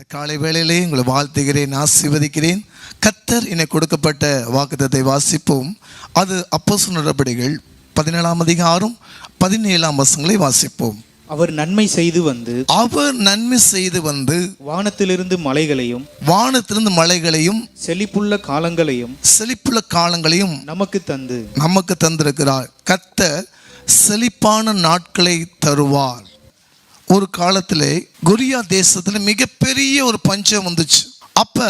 இந்த காலை வேளையிலே உங்களை வாழ்த்துகிறேன் ஆசீர்வதிக்கிறேன். கத்தர் என கொடுக்கப்பட்ட வாக்குத்தத்தை வாசிப்போம். அது அப்போஸ் நடபடிகள் பதினேழாம் அதிகாரம் பதினேழாம் வசங்களை வாசிப்போம். அவர் நன்மை செய்து வந்து அவர் நன்மை செய்து வந்து வானத்திலிருந்து மலைகளையும் வானத்திலிருந்து மலைகளையும் செழிப்புள்ள காலங்களையும் செழிப்புள்ள காலங்களையும் நமக்கு தந்து நமக்கு தந்திருக்கிறார். கத்தர் செழிப்பான நாட்களை தருவார். ஒரு காலத்தில் கொரியா தேசத்தில் மிகப்பெரிய ஒரு பஞ்சம் வந்துச்சு. அப்போ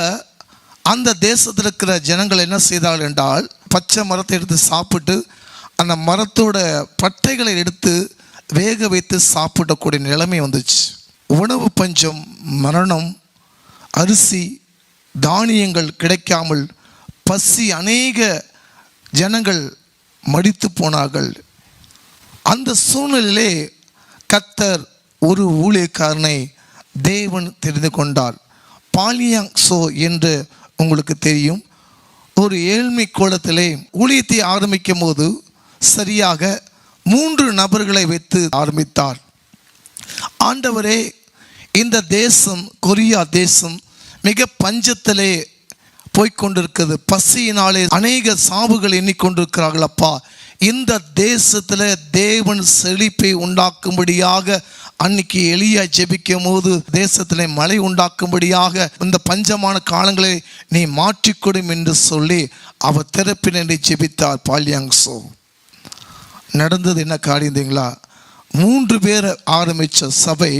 அந்த தேசத்தில் இருக்கிற ஜனங்கள் என்ன செய்தார்கள் என்றால் பச்சை மரத்தை எடுத்து சாப்பிட்டு அந்த மரத்தோட பட்டைகளை எடுத்து வேக வைத்து சாப்பிடக்கூடிய நிலைமை வந்துச்சு. உணவு பஞ்சம் மரணம் அரிசி தானியங்கள் கிடைக்காமல் பசி அநேக ஜனங்கள் மடித்து போனார்கள். அந்த சூழ்நிலையிலே கத்தர் ஒரு ஊழியக்காரனை தேவன் தெரிந்து கொண்டார் பாலியாங் சோ என்று உங்களுக்கு தெரியும். ஒரு ஏழ்மை கோலத்திலே ஊழியத்தை ஆரம்பிக்கும் போது சரியாக மூன்று நபர்களை வைத்து ஆரம்பித்தார். ஆண்டவரே இந்த தேசம் கொரியா தேசம் மிக பஞ்சத்திலே போய்க்கொண்டிருக்கிறது. பசியினாலே அநேக சாவுகள் எண்ணிக்கொண்டிருக்கிறார்கள் அப்பா. இந்த தேசத்தில் தேவன் செழிப்பை உண்டாக்கும்படியாக அன்னைக்கு எளியா ஜெபிக்கும் போது தேசத்திலே மழை உண்டாக்கும்படியாக இந்த பஞ்சமான காலங்களை நீ மாற்றிக்கொடும் என்று சொல்லி அவர் திறப்பினரை ஜெபித்தார் பால்யாங்சோ. நடந்தது என்ன காரியம் தெரியுங்களா? மூன்று பேர் ஆரம்பித்த சபை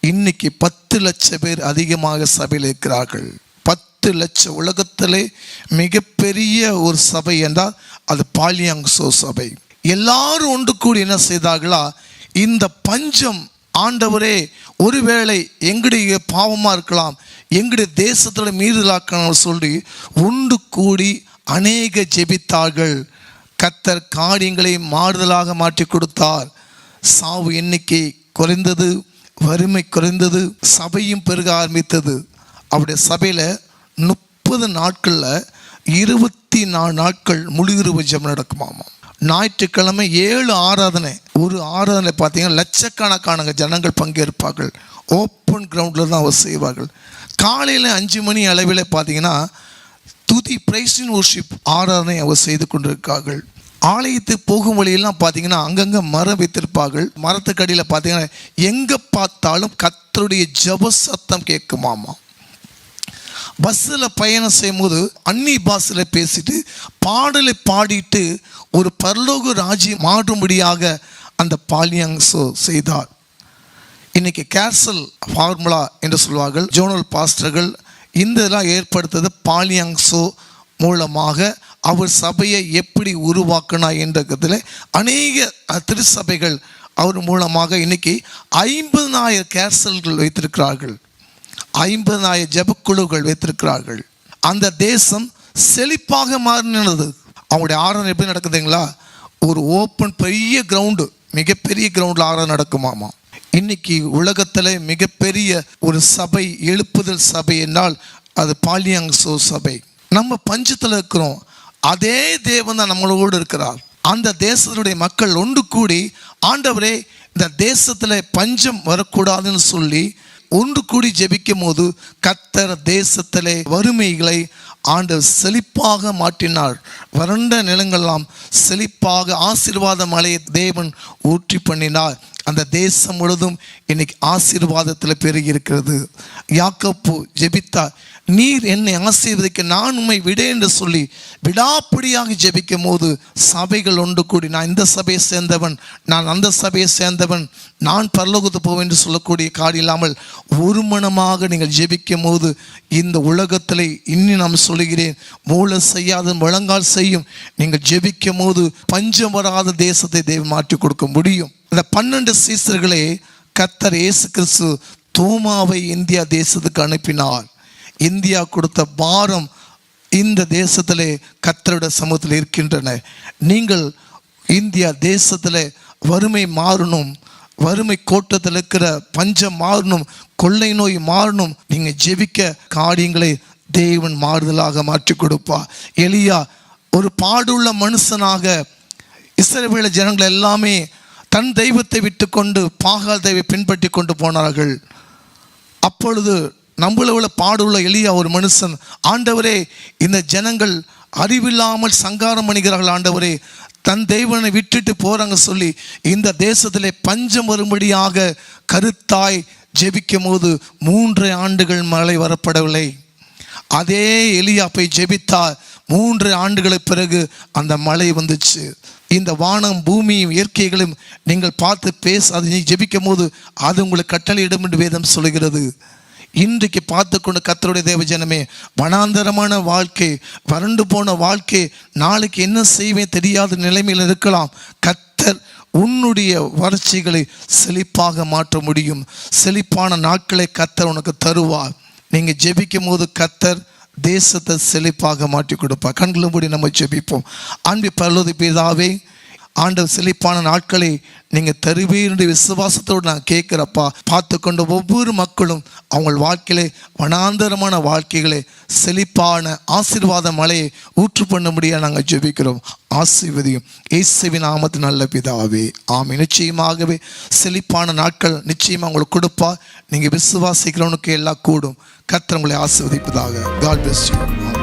இன்னைக்கு பத்து லட்சம் பேர் அதிகமாக சபையில் இருக்கிறார்கள். பத்து லட்சம் உலகத்திலே மிகப்பெரிய ஒரு சபை என்றால் அது பாலியாங்சோ சபை. எல்லாரும் ஒன்று கூடி என்ன செய்தார்களா? இந்த பஞ்சம் ஆண்டவரே ஒருவேளை எங்களுடைய பாவமாக இருக்கலாம் எங்களுடைய தேசத்தோட மீறுதலாக்கணும் சொல்லி ஒன்று கூடி அநேக ஜெபித்தார்கள். கத்தர் காரியங்களை மாறுதலாக மாற்றி கொடுத்தார். சாவு எண்ணிக்கை குறைந்தது வறுமை குறைந்தது சபையும் பெருக ஆரம்பித்தது. அவருடைய சபையில் முப்பது நாட்களில் இருபத்தி நாலு நாட்கள் முழுகிருவு ஜெபம் நடக்குமாமா? ஞாயிற்றுக்கிழமை ஏழு ஆராதனை. ஒரு ஆராதனை பார்த்தீங்கன்னா லட்சக்கணக்கான ஜனங்கள் பங்கேற்பார்கள். ஓப்பன் கிரவுண்டில் தான் அவர் செய்வார்கள். காலையில் அஞ்சு மணி அளவில் பார்த்தீங்கன்னா துதி பிரைஸின் ஒர்ஷிப் ஆராதனை அவர் செய்து கொண்டிருக்கார்கள். ஆலயத்துக்கு போகும் வழியெல்லாம் பார்த்தீங்கன்னா அங்கங்கே மரம் வைத்திருப்பார்கள். மரத்துக்கு அடியில் பார்த்தீங்கன்னா எங்கே பார்த்தாலும் கத்தருடைய ஜப சத்தம் கேட்குமாமா. பஸ்ஸில் பயணம் செய்யும்போது அன்னி பாஸில் பேசிட்டு பாடலை பாடிட்டு ஒரு பரலோக ராஜ்யம் மாறும்படியாக அந்த பாலியாங்ஸோ செய்தார். இன்னைக்கு கேர்சல் ஃபார்முலா என்று சொல்வார்கள் ஜோனல் பாஸ்டர்கள் இந்த இதெல்லாம் ஏற்படுத்தது பாலியாங்ஸோ மூலமாக அவர் சபையை எப்படி உருவாக்கினா என்றதில் அநேக திருச்சபைகள் அவர் மூலமாக இன்னைக்கு ஐம்பதனாயிரம் கேர்சல்கள் வைத்திருக்கிறார்கள். ஐம்பதாயிரம் ஜபக்குழுக்கள் வைத்திருக்கிறார்கள். அந்த தேசம் செழிப்பாக மாறினது அவங்களுடைய ஆராதனை எப்படி நடக்குதுங்களா ஒரு ஓப்பன் பெரிய கிரவுண்டு மிகப்பெரிய கிரவுண்டில் ஆராதனை நடக்குமாமா? இன்னைக்கு உலகத்தில் மிகப்பெரிய ஒரு சபை எழுப்புதல் சபை என்றால் அது பாலியங்சோ சபை. நம்ம பஞ்சத்தில் இருக்கிறோம். அதே தேவன் தான் நம்மளோடு இருக்கிறார். அந்த தேசத்தினுடைய மக்கள் ஒன்று கூடி ஆண்டவரே இந்த தேசத்தில் பஞ்சம் வரக்கூடாதுன்னு சொல்லி ஒன்று கூடி ஜெபிக்கும் போது கத்தர் தேசத்திலே வறுமைகளை ஆண்டவர் செழிப்பாக மாற்றினார். வறண்ட நிலங்களெல்லாம் செழிப்பாக ஆசீர்வாத மலையை தேவன் ஊற்றி பண்ணினார். அந்த தேசம் முழுதும் இன்னைக்கு ஆசீர்வாதத்தில் பெருகி இருக்கிறது யாக்கப்பு ஜெபித்தா நீர் என்னை ஆசீர்வதிக்க நான் உண்மை விட என்று சொல்லி விடாப்பிடியாக ஜெபிக்கும் போது சபைகள் ஒன்று கூடி நான் இந்த சபையை சேர்ந்தவன் நான் அந்த சபையை சேர்ந்தவன் நான் பரலோகத்து போவேன் என்று சொல்லக்கூடிய காரியம் இல்லாமல் ஒரு மனமாக நீங்கள் ஜெபிக்கும் போது இந்த உலகத்தில் இன்னும் நான் சொல்லுகிறேன் மூளை செய்யாத முழங்கால் செய்யும். நீங்கள் ஜெபிக்கும் போது பஞ்சம் வராத தேசத்தை தேவை மாற்றி கொடுக்க முடியும். இந்த பன்னெண்டு சீசர்களே கத்தர் இயேசு கிறிஸ்து தோமாவை இந்தியா தேசத்துக்கு அனுப்பினார். இந்தியா கொடுத்த பாரம் இந்த தேசத்திலே கத்தருடைய சமூகத்தில் இருக்கின்றன. நீங்கள் இந்தியா தேசத்தில் வறுமை மாறணும் வறுமை கோட்டத்தில் இருக்கிற பஞ்சம் மாறணும் கொள்ளை நோய் மாறணும் நீங்கள் ஜெபிக்க காரியங்களை தேவன் மாறுதலாக மாற்றி கொடுப்பா. எளியா ஒரு பாடுள்ள மனுஷனாக இஸ்ரவேல ஜனங்கள் எல்லாமே தன் தெய்வத்தை விட்டுக்கொண்டு பாகால் தெய்வை பின்பற்றி கொண்டு போனார்கள். அப்பொழுது நம்மளவுல உள்ள பாடுள்ள எளிய ஒரு மனுஷன் ஆண்டவரே இந்த ஜனங்கள் அறிவில்லாமல் சங்காரம் பண்ணுகிறார்கள் ஆண்டவரே. தன் தெய்வனை விட்டுட்டு போறாங்க சொல்லி இந்த தேசத்திலே பஞ்சம் வரும்படியாக கருத்தாய் ஜெபிக்கும் போது மூன்று ஆண்டுகள் மழை வரப்படவில்லை. அதே எலியா போய் ஜெபித்தார் மூன்று ஆண்டுகளுக்கு பிறகு அந்த மழை வந்துச்சு. இந்த வானம் பூமியும் இயற்கைகளும் நீங்கள் பார்த்து பேச அதை நீ ஜெபிக்கும் போது அது உங்களுக்கு கட்டளையிடும் என்று வேதம் சொல்கிறது இன்றைக்கு பார்த்து கொண்டு கத்தருடைய தேவஜனமே வனாந்தரமான வாழ்க்கை வறண்டு போன வாழ்க்கை நாளைக்கு என்ன செய்வேன் தெரியாத நிலைமையில் இருக்கலாம். கத்தர் உன்னுடைய வறட்சிகளை செழிப்பாக மாற்ற முடியும். செழிப்பான நாட்களை கத்தர் உனக்கு தருவார். நீங்கள் ஜெபிக்கும் போது கத்தர் தேசத்தை செழிப்பாக மாற்றி கொடுப்பார். கண்களும் மூடி நம்ம ஜெபிப்போம். அன்பு பரலோதி பிதாவே ஆண்டவர் செழிப்பான நாட்களை நீங்கள் தருவீருடைய விசுவாசத்தோடு நான் கேட்குறப்பா பார்த்து கொண்ட ஒவ்வொரு மக்களும் அவங்க வாழ்க்கையிலே வனாந்தரமான வாழ்க்கைகளை செழிப்பான ஆசீர்வாத மழையை ஊற்று பண்ண முடிய நாங்கள் ஜெபிக்கிறோம். ஆசீர்வதியும் இயேசுவின் ஆமத்து நல்ல பிதாவே. ஆமை நிச்சயமாகவே செழிப்பான நாட்கள் நிச்சயமாக உங்களுக்கு கொடுப்பா. நீங்கள் விசுவாசிக்கிறவனுக்கு எல்லாம் கூடும். கத்திரங்களை ஆசிர்வதிப்பதாக. God bless you